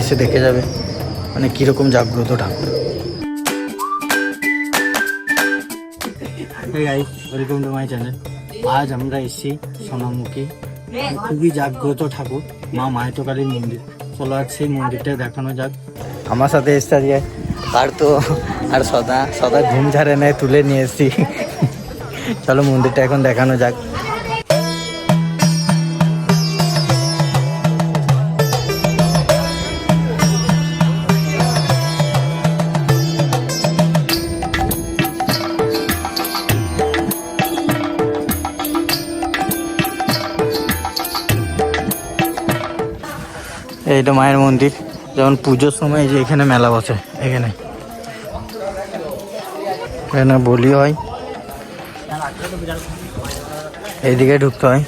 এসে দেখে যাবে মানে কীরকম জাগ্রত ঠাকুর। ওয়েলকাম টু মাই চ্যানেল আজ আমরা এসেছি সোনামুখী। খুবই জাগ্রত ঠাকুর মা মায়তকালীর মন্দির। চলো আজ সেই মন্দিরটা দেখানো যাক। আমার সাথে এসছে আজকে আর তো আর সদা সদা ঘুম ঝাড়ে নেয় তুলে নিয়ে এসছি। চলো মন্দিরটা এখন দেখানো যাক। এইটা মায়ের মন্দির যেমন পুজোর সময় যে এখানে মেলা বসে, এখানে। এখানে বলি হয়। এইদিকে ঢুকতে হয়।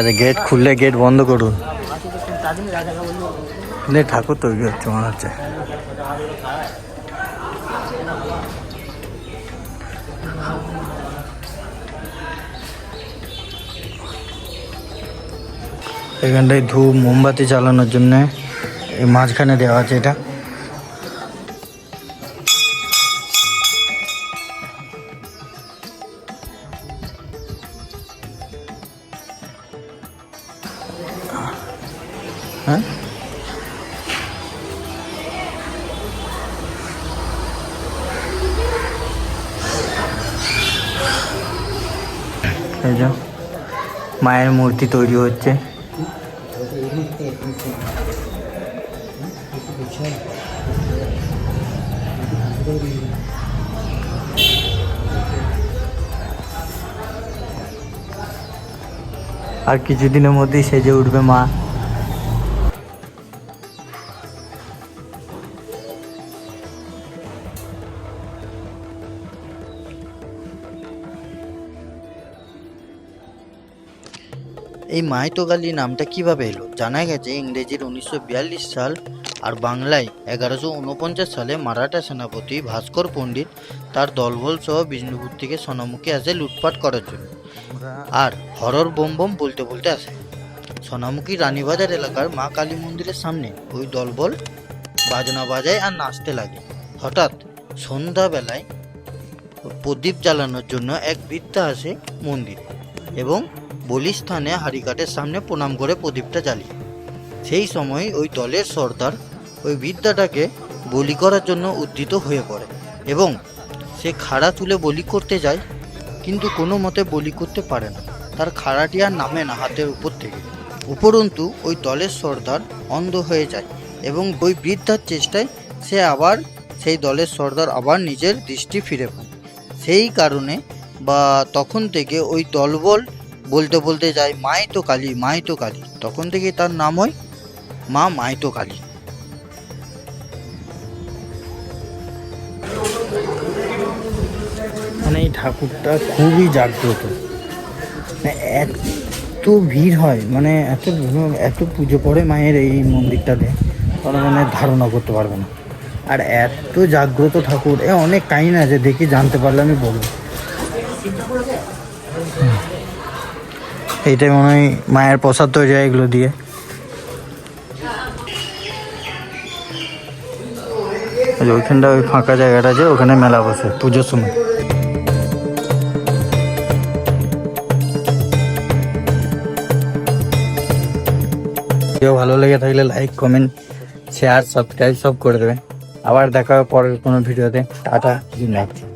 আছে গেট খুললে গেট বন্ধ করুন। ঠাকুর তৈরি হচ্ছে, মনে হচ্ছে। এখানটায় ধূপ, মোমবাতি চালানোর জন্য এই মাঝখানে দেওয়া আছে এটা। হ্যাঁ? মায়ের মূর্তি তৈরি হচ্ছে। আর কিছুদিনের মধ্যেই সেজে উঠবে মা। এই মাইতোগালি নামটা কীভাবে এলো? জানা গেছে ইংরেজির উনিশশো বিয়াল্লিশ সাল আর বাংলায় এগারোশো উনপঞ্চাশ সালে মারাঠা সেনাপতি ভাস্কর পণ্ডিত তার দলবল সহ বিষ্ণুপুর থেকে সোনামুখী আসে লুটপাট করার জন্য। আর হরর বোম বোম বলতে বলতে আসে। সোনামুখী রানীবাজার এলাকার মা কালী মন্দিরের সামনে ওই দলবল বাজনা বাজায় আর নাচতে লাগে। হঠাৎ সন্ধ্যাবেলায় প্রদীপ জ্বালানোর জন্য এক বৃদ্ধা আসে মন্দিরে এবং বলিস্থানে হারিকাটের সামনে প্রণাম করে প্রদীপটা জ্বালিয়ে। সেই সময় ওই দলের সর্দার ওই বিদ্যাটাকে বলি করার জন্য উদ্ধৃত হয়ে পড়ে এবং সে খাড়া তুলে বলি করতে যায়, কিন্তু কোনো মতে বলি করতে পারে না। তার খাড়াটি আর নামে না হাতের উপর থেকে। উপরন্তু ওই দলের সর্দার অন্ধ হয়ে যায় এবং ওই বৃদ্ধার চেষ্টায় সে আবার, সেই দলের সর্দার আবার নিজের দৃষ্টি ফিরে পায়। সেই কারণে বা তখন থেকে ওই দলবল বলতে বলতে যায়, মাই তো কালী, মাই তো কালী। তখন থেকে তার নাম হয় মা মাই তো কালী। মানে এই ঠাকুরটা খুবই জাগ্রত। মানে এত ভিড় হয় মানে এত এত পুজো করে মায়ের এই মন্দিরটাতে তোমরা মানে ধারণা করতে পারবে না। আর এত জাগ্রত ঠাকুর, এ অনেক কাহিনী আছে, দেখি জানতে পারলে আমি বলব। এইটাই মনে হয় মায়ের প্রসাদ তৈরি হয় এগুলো দিয়ে। ওই যে ওইখানটা ওই ফাঁকা জায়গাটা আছে ওখানে মেলা বসে পুজোর সময়। ভিডিও ভালো লেগে থাকলে লাইক কমেন্ট শেয়ার সাবস্ক্রাইব সব করে দেবেন। আবার দেখা হবে পরের কোনো ভিডিওতে। Tata good